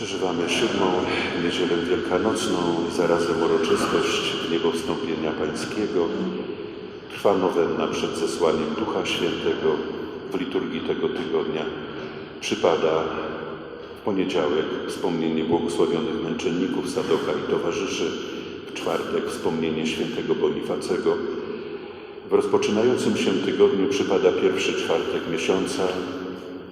Przeżywamy siódmą niedzielę wielkanocną i zarazem uroczystość Dniego Wstąpienia Pańskiego. Trwa nowenna przed zesłaniem Ducha Świętego w liturgii tego tygodnia. Przypada w poniedziałek wspomnienie błogosławionych męczenników Sadoka i towarzyszy, w czwartek wspomnienie świętego Bonifacego. W rozpoczynającym się tygodniu przypada pierwszy czwartek miesiąca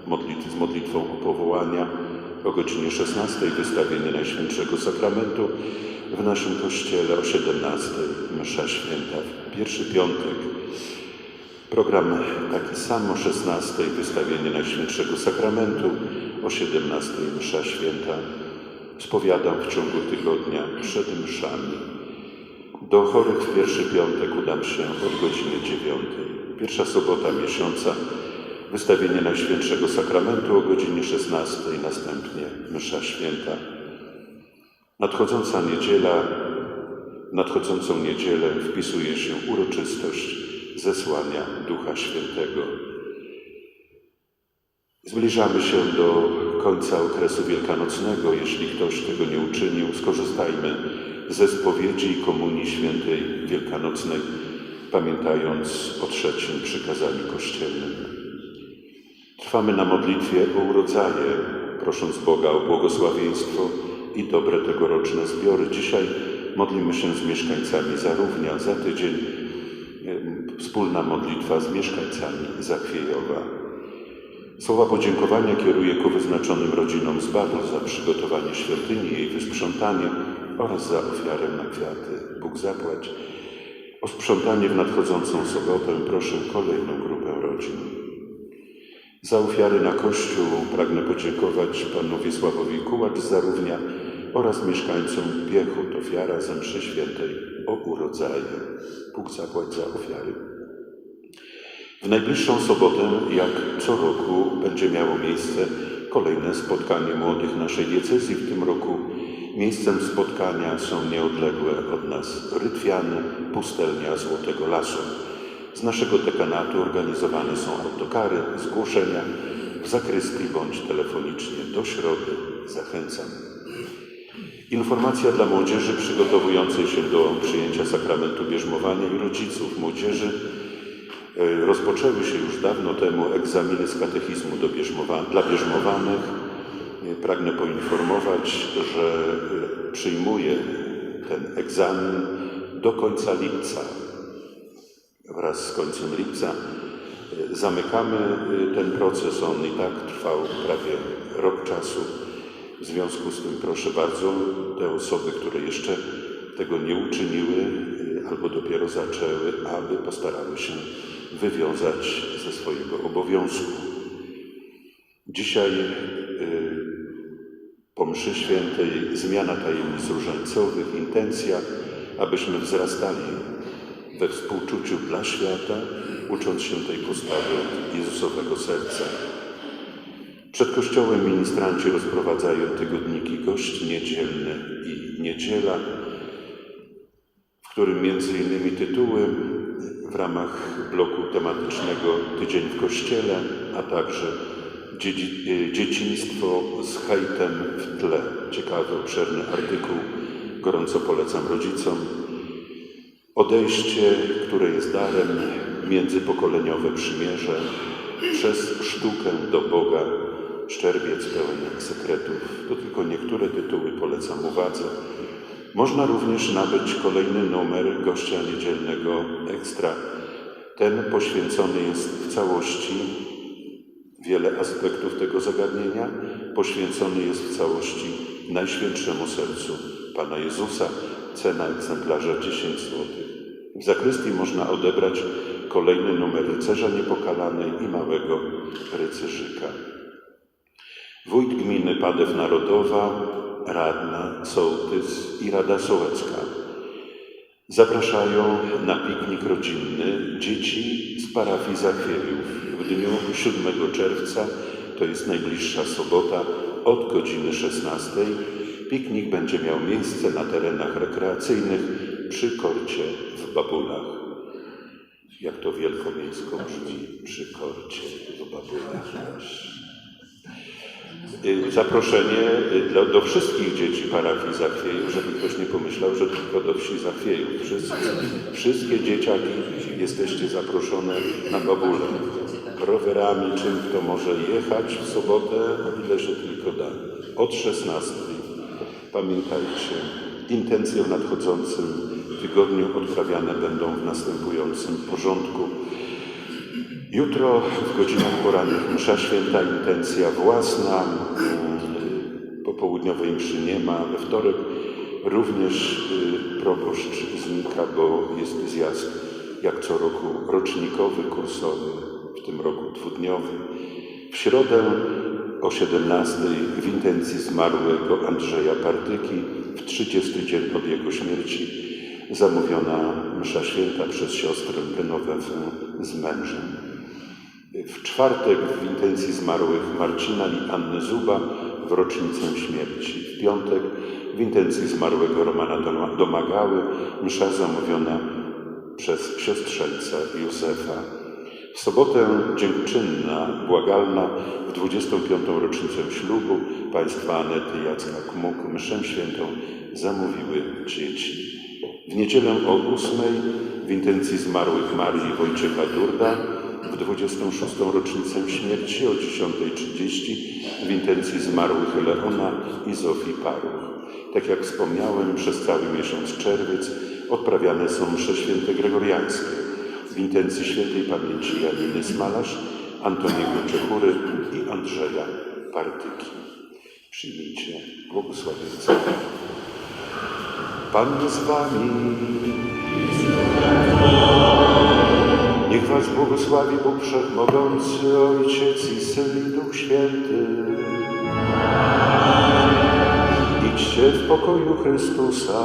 modlit- z modlitwą powołania. O godzinie 16 wystawienie Najświętszego Sakramentu w naszym kościele o 17 msza święta. Pierwszy piątek program taki sam o 16 wystawienie Najświętszego Sakramentu, o 17 msza święta. Spowiadam w ciągu tygodnia przed mszami. Do chorych w pierwszy piątek udam się od godziny 9. Pierwsza sobota miesiąca wystawienie Najświętszego Sakramentu o godzinie 16, następnie msza święta. Nadchodząca niedziela, nadchodzącą niedzielę wpisuje się uroczystość zesłania Ducha Świętego. Zbliżamy się do końca okresu wielkanocnego. Jeśli ktoś tego nie uczynił, skorzystajmy ze spowiedzi i komunii świętej wielkanocnej, pamiętając o trzecim przykazaniu kościelnym. Trwamy na modlitwie o urodzaje, prosząc Boga o błogosławieństwo i dobre tegoroczne zbiory. Dzisiaj modlimy się z mieszkańcami Zarównia, za tydzień em, wspólna modlitwa z mieszkańcami Zachwiejowa. Słowa podziękowania kieruję ku wyznaczonym rodzinom z Babel za przygotowanie świątyni, jej wysprzątanie oraz za ofiarę na kwiaty. Bóg zapłać. O sprzątanie w nadchodzącą sobotę proszę kolejną grupę rodzin. Za ofiary na Kościół pragnę podziękować panu Wiesławowi Kułacz z Zarównia oraz mieszkańcom Piechut, ofiara ze mszy świętej o urodzaje. Bóg zapłać za ofiary. W najbliższą sobotę, jak co roku, będzie miało miejsce kolejne spotkanie młodych naszej diecezji. W tym roku miejscem spotkania są nieodległe od nas Rytwiany, pustelnia Złotego Lasu. Z naszego dekanatu organizowane są autokary, zgłoszenia w zakrystii bądź telefonicznie do środy. Zachęcam. Informacja dla młodzieży przygotowującej się do przyjęcia sakramentu bierzmowania i rodziców młodzieży. E, Rozpoczęły się już dawno temu egzaminy z katechizmu do bierzmowa- dla bierzmowanych. E, Pragnę poinformować, że e, przyjmuję ten egzamin do końca lipca. Wraz z końcem lipca e, zamykamy e, ten proces. On i tak trwał prawie rok czasu. W związku z tym proszę bardzo te osoby, które jeszcze tego nie uczyniły y, albo dopiero zaczęły, aby postarały się wywiązać ze swojego obowiązku. Dzisiaj po mszy świętej zmiana tajemnic różańcowych, intencja, abyśmy wzrastali we współczuciu dla świata, ucząc się tej postawy Jezusowego serca. Przed kościołem ministranci rozprowadzają tygodniki Gość Niedzielny i Niedziela, w którym między innymi tytuły w ramach bloku tematycznego Tydzień w Kościele, a także e, Dzieciństwo z hejtem w tle. Ciekawy, obszerny artykuł, gorąco polecam rodzicom. Odejście, które jest darem, międzypokoleniowe przymierze, przez sztukę do Boga, szczerbiec pełen sekretów. To tylko niektóre tytuły polecam uwadze. Można również nabyć kolejny numer gościa niedzielnego Ekstra. Ten poświęcony jest w całości, wiele aspektów tego zagadnienia, poświęcony jest w całości Najświętszemu Sercu Pana Jezusa. Cena egzemplarza 10 zł. W zakrystii można odebrać kolejny numer Rycerza Niepokalanej i Małego Rycerzyka. Wójt gminy Padew Narodowa, radna Sołtys i Rada Sołecka zapraszają na piknik rodzinny dzieci z parafii Zachwiejów w dniu 7 czerwca, to jest najbliższa sobota, od godziny 16. Piknik będzie miał miejsce na terenach rekreacyjnych przy korcie w Babulach. Jak to wielkomiejsko brzmi przy korcie w Babulach. Y, Zaproszenie y, dla, do wszystkich dzieci parafii Zachwiejów, żeby ktoś nie pomyślał, że tylko do wsi Zachwiejów. Wszyscy, wszystkie dzieciaki jesteście zaproszone na babulę. Rowerami, czym kto może jechać w sobotę, o ile się tylko da. Od 16. Pamiętajcie, intencje w nadchodzącym tygodniu odprawiane będą w następującym porządku. Jutro w godzinach porannych msza święta, intencja własna, mm, popołudniowej mszy nie ma. We wtorek również y, proboszcz znika, bo jest zjazd jak co roku rocznikowy, kursowy, w tym roku dwudniowy. W środę o 17 w intencji zmarłego Andrzeja Partyki w 30 dzień od jego śmierci zamówiona msza święta przez siostrę Genowefę z mężem. W czwartek w intencji zmarłych Marcina i Anny Zuba w rocznicę śmierci. W piątek w intencji zmarłego Romana Doma- Domagały msza zamówiona przez siostrzeńca Józefa. W sobotę dziękczynna, błagalna w 25. rocznicę ślubu państwa Anety Jacka Kmuk mszę świętą zamówiły dzieci. W niedzielę o 8 w intencji zmarłych Marii Wojciecha Durda w 26. rocznicę śmierci o 10.30 w intencji zmarłych Leona i Zofii Paruch. Tak jak wspomniałem, przez cały miesiąc czerwiec odprawiane są msze święte gregoriańskie w intencji świętej pamięci Janiny Smalarz, Antoniego Czechury i Andrzeja Partyki. Przyjmijcie błogosławieństwo. Pan z wami. Niech was błogosławi Bóg Wszechmogący, Ojciec i Syn i Duch Święty. Idźcie w pokoju Chrystusa.